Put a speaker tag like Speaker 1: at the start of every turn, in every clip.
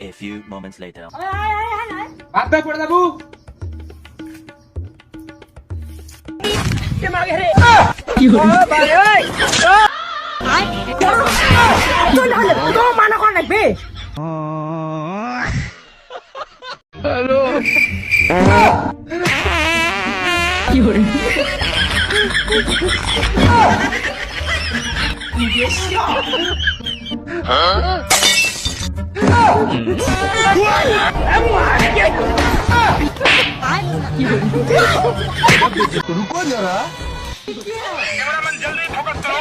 Speaker 1: A few moments later.
Speaker 2: বাদ পড়ে যাব
Speaker 3: তোমার মানা করা रुको जरा कैमरामैन जल्दी फोकस करो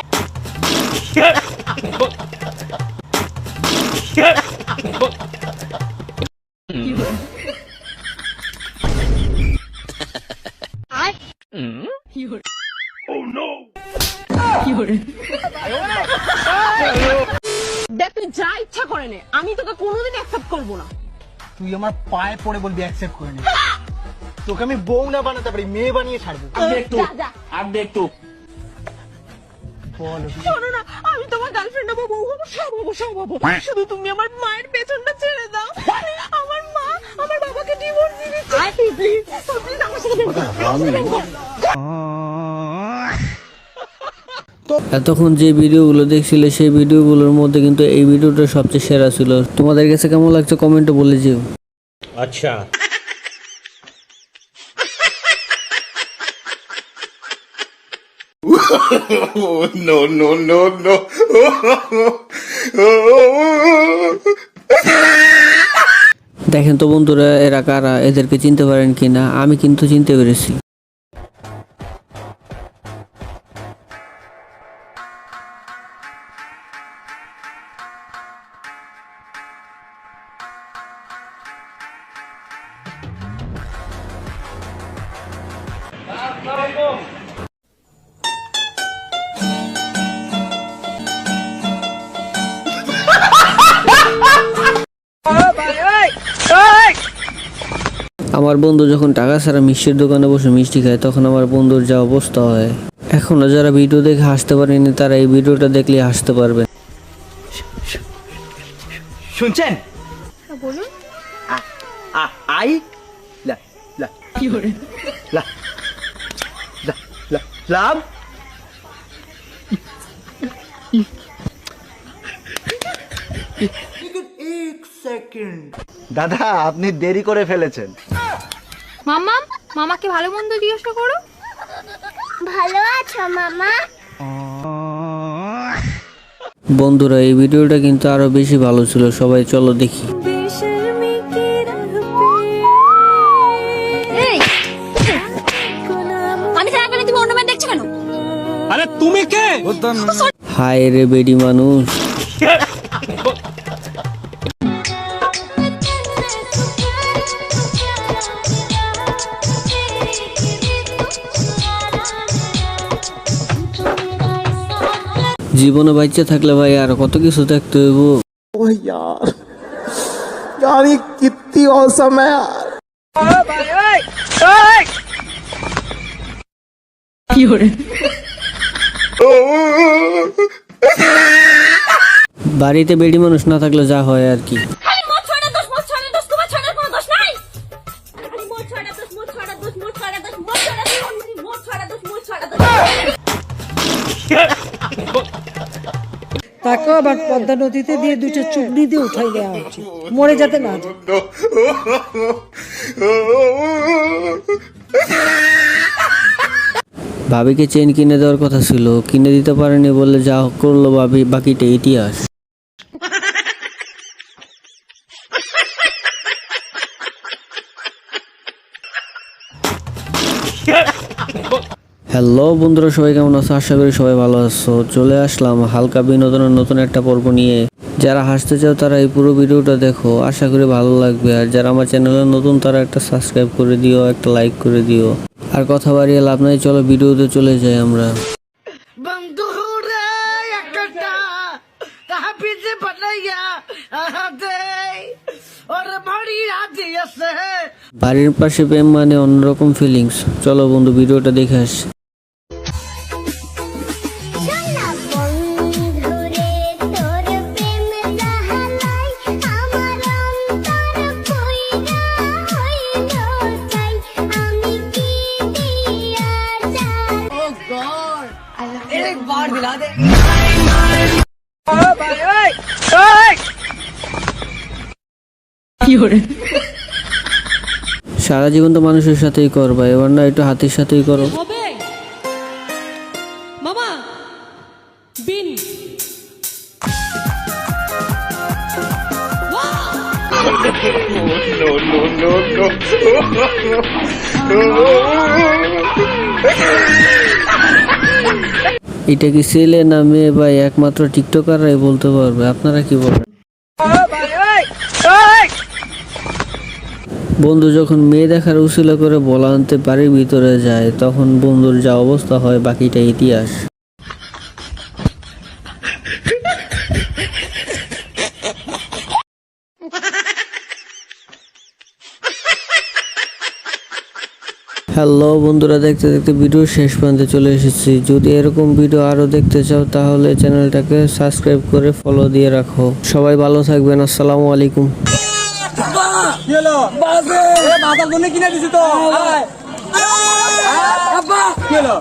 Speaker 4: দেখ তুই যা ইচ্ছা করে নে। আমি তোকে কোনোদিন অ্যাকসেপ্ট করব না।
Speaker 5: তুই আমার পায়ে পড়ে বলবি অ্যাকসেপ্ট করে নে। তোকে আমি বউ না বানাতে পারি মেয়ে বানিয়ে ছাড়বো।
Speaker 4: যা, যা।
Speaker 1: আর
Speaker 5: বল।
Speaker 4: শোনো না আমি তোমার গার্লফ্রেন্ড হব বউ হব সব হব সব হব। শুধু তুমি আমার মায়ের পেছনটা ছেড়ে দাও। আমার মা আমার বাবাকে ডিভোর্স দিয়ে দিচ্ছে প্লিজ প্লিজ আমার সাথে প্রেম করো। আমার সাথে প্রেম করো।
Speaker 6: এতক্ষণ যে ভিডিওগুলো দেখছিলে সেই ভিডিওগুলোর মধ্যে কিন্তু এই ভিডিওটা সবচেয়ে সেরা ছিল। তোমাদের কাছে কেমন লাগছে কমেন্টে বলে যেও।
Speaker 7: no, no, no, no.
Speaker 6: দেখেন তো বন্ধুরা এরা কারা? এদেরকে চিনতে পারেন কিনা? আমি কিন্তু চিনতে পেরেছি। আমার বন্ধু যখন টাকা ছাড়া মিষ্টির দোকানে বসে মিষ্টি খায় তখন আমার বন্ধুর যা অবস্থা হয়। এখনও যারা ভিডিও দেখে হাসতে পারেনি তারা এই ভিডিওটা দেখলে হাসতে পারবে।
Speaker 5: শুনছেন?
Speaker 3: বলুন।
Speaker 5: আই লা লা। লা লা লা লাভ? দাদা আপনি দেরি করে ফেলেছেন।
Speaker 3: মামা মামাকে ভালো মন্দ জিজ্ঞাসা করো। ভালো আছো মামা?
Speaker 6: বন্ধুরা এই ভিডিওটা কিন্তু আরও বেশি ভালো ছিল। সবাই চলো দেখি। হায় রে বেডি মানুষ। জীবনে বাচ্চা থাকলে ভাই আর কত কিছু দেখতে হইব?
Speaker 5: কিত্তি কি
Speaker 6: বাড়িতে বেডি মানুষ না থাকলে যা হয় আর কি।
Speaker 8: তাকেও আবার পদ্মা নদীতে দিয়ে দুটো চুগনি দিয়ে উঠাই দেওয়া উচিত মরে যাতে না
Speaker 6: ভাবিকে চেন কিনে দেওয়ার কথা ছিল, কিনে দিতে পারেনি বলে যা করল ভাবি, বাকিটা ইতিহাস। হ্যালো বন্ধুরা সবাই কেমন আছো? আশা করি সবাই ভালো আছো। চলে আসলাম হালকা বিনোদনের নতুন একটা পর্ব নিয়ে। যারা হাসতে চাও তারা এই পুরো ভিডিওটা দেখো। আশা করি ভালো লাগবে। আর যারা আমার চ্যানেলে নতুন তারা একটা সাবস্ক্রাইব করে দিও একটা লাইক করে দিও। আর কথা বাড়িয়ে লাভ নাই চলো ভিডিওতে চলে যাই আমরা। বাড়ির পাশে প্রেম মানে অন্যরকম ফিলিংস চলো বন্ধু ভিডিওটা দেখে আসি। সারা জীবন তো মানুষের সাথেই করবা এবার না একটু হাতির সাথেই করো।
Speaker 4: হবে? মামা বিন।
Speaker 7: no, no, no, no.
Speaker 6: এটা কি ছেলে না মেয়ে ভাই? একমাত্র টিকটকাররাই বলতে পারবে। আপনারা কি বলেন? বন্ধু যখন মেয়ে দেখার উসিলা করে বলা আনতে বাড়ির ভিতরে যায়, তখন বন্ধুর যা অবস্থা হয় বাকিটা ইতিহাস। হ্যালো বন্ধুরা, দেখতে দেখতে ভিডিও শেষ পর্যন্ত চলে এসেছি। যদি এরকম ভিডিও আরও দেখতে চাও, তাহলে চ্যানেলটাকে সাবস্ক্রাইব করে ফলো দিয়ে রাখো। সবাই ভালো থাকবেন, আসসালামু আলাইকুম।
Speaker 2: মাথার জন্য কিনে দিছি তো। আব্বা কি হলো?